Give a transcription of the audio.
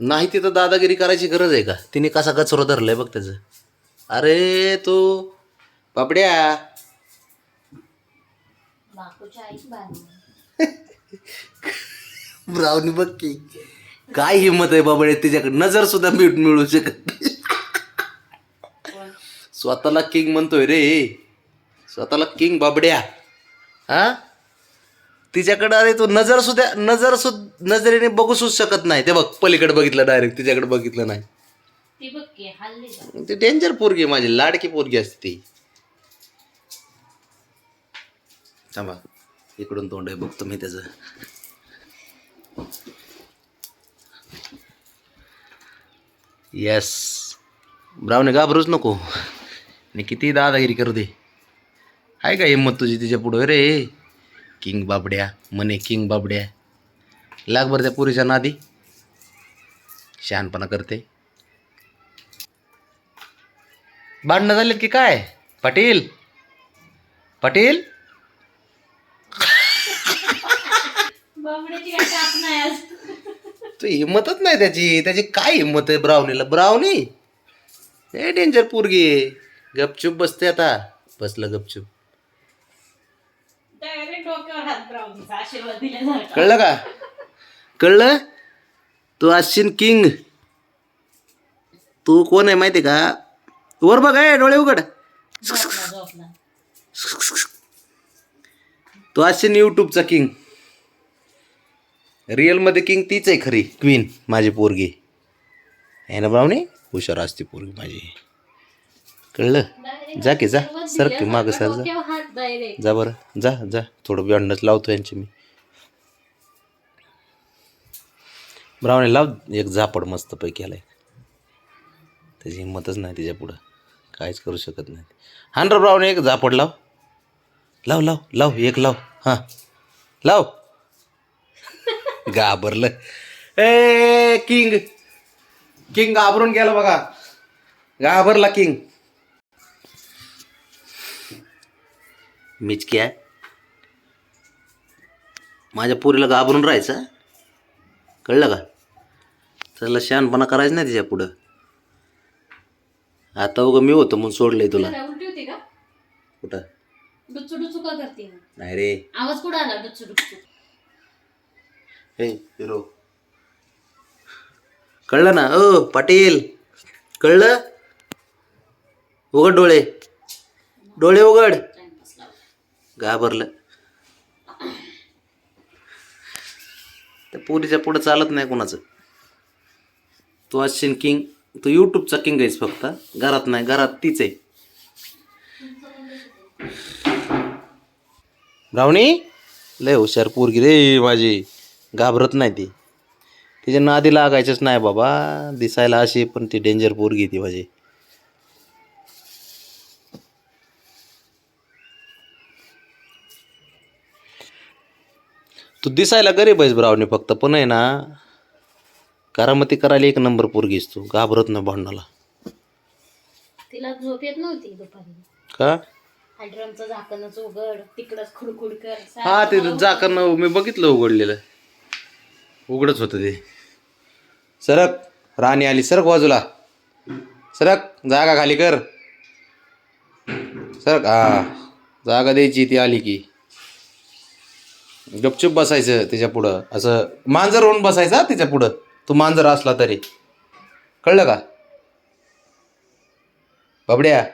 नाही तिथं दादागिरी करायची गरज आहे का? तिने कसा कचरो धरलाय बघ त्याचं. अरे तू बाहेर ब्राउनी बघ की काय हिंमत आहे बाबड्या तिच्याकडे? नजर सुद्धा मिळ मिळू शकत नाही. स्वतःला किंग म्हणतोय रे. स्वतःला किंग बाबड्या. हा? तिच्याकडे अरे तू नजर सुद्धा नजर सुद्धा नजरेने बघू सुद्धा शकत नाही. ते बघ पलीकडे बघितलं डायरेक्ट तिच्याकडे बघितलं नाही. ती बघ की हल्ली जा. ती डेंजर पोरगी आहे माझी लाडकी पोरगी असते ती. थांबा इकडून तोंड आहे बघतो मी त्याचं. येस ब्राऊने घाबरूच नको. आणि किती दादागिरी करू दे. आहे का हिंमत तुझी तिच्या पुढं? रे किंग बाबड्या मने किंग बाबड्या. लाग बरं त्या पुरीच्या नादी. शहाणपणा करते. भांडणं झालेत की काय? पाटील? पाटील? तू हिंमतच नाही त्याची. त्याची काय हिंमत आहे ब्राउनीला? ब्राउनी? हे डेंजर पोरगी गपचूप बसते आता. बसलं गपचूप. डोक्यावर हात आशीर्वाद कळलं का? कळलं? तू असशील किंग. तू कोण आहे माहिती का? वर बघ आहे डोळे उघड. झोपला झोपला तू असशील यूट्यूबचा किंग. रिअलमध्ये किंग तीच आहे खरी क्वीन माझी पोरगी. आहे ना ब्राउनी हुशार असते पोरगी माझी. कळलं? जा की जा. सर की मागं सर जा. जा बरं. जा जा. थोडं ब्यांडच लावतो यांचे मी. ब्राउनी लाव एक झापड मस्तपैकी आलाय त्याची हिंमतच नाही तिच्या पुढं. काहीच करू शकत नाही. हान रे ब्राउनी एक झापड लाव. लाव लाव लाव एक लाव. हां. लाव. घाबरलं. A king. किंग घाबरून गेला बघा. घाबरला किंग. मिचकी आहे माझ्या पोरीला घाबरून राहायचं कळलं का? त्याला शहाणपणा करायचं नाही तिच्या पुढं. आता उगं मी होतो म्हणून सोडलंय तुला. काय उलटी होती का? कुठं? का करते नाही रे. आवाज कुठं आला? हे हिरो. कळलं ना? ओ पाटील. कळलं? उघड डोळे. डोळे उघड. घाबरलं. त्या पोरीच्या पुढं चालत नाही कोणाचं. तू अश्विन किंग तू यूट्यूबचा किंग आहेस फक्त. घरात नाही घरात तीच आहे. ब्रावणी लय हुशार पोरगी रे माझी. घाबरत नाही ती. तिच्या नादी लागायचंच नाही बाबा. दिसायला अशी पण ती डेंजर पोरगी ती माझी. तू दिसायला गरीब आहेस ब्रावणी फक्त पण आहे ना करामती करायला एक नंबर पोरगीस तू. घाबरत ना भांडणाला. तिला झोप येत नव्हती दुपारी. का? हायड्रमचं झाकणच उघड तिकडच खुडखुड कर हा ते जाकन मी बघितलं उघडलेलं. उघडच होतं ते. सरक राणी आली. सरक बाजूला. सरक जागा खाली कर. सरक हा जागा द्यायची ती आली की. गपचूप बसायचं त्याच्या पुढं. असं मांजर होऊन बसायचा त्याच्या पुढं. तू मांजर असला तरी. कळलं का? बाबड्या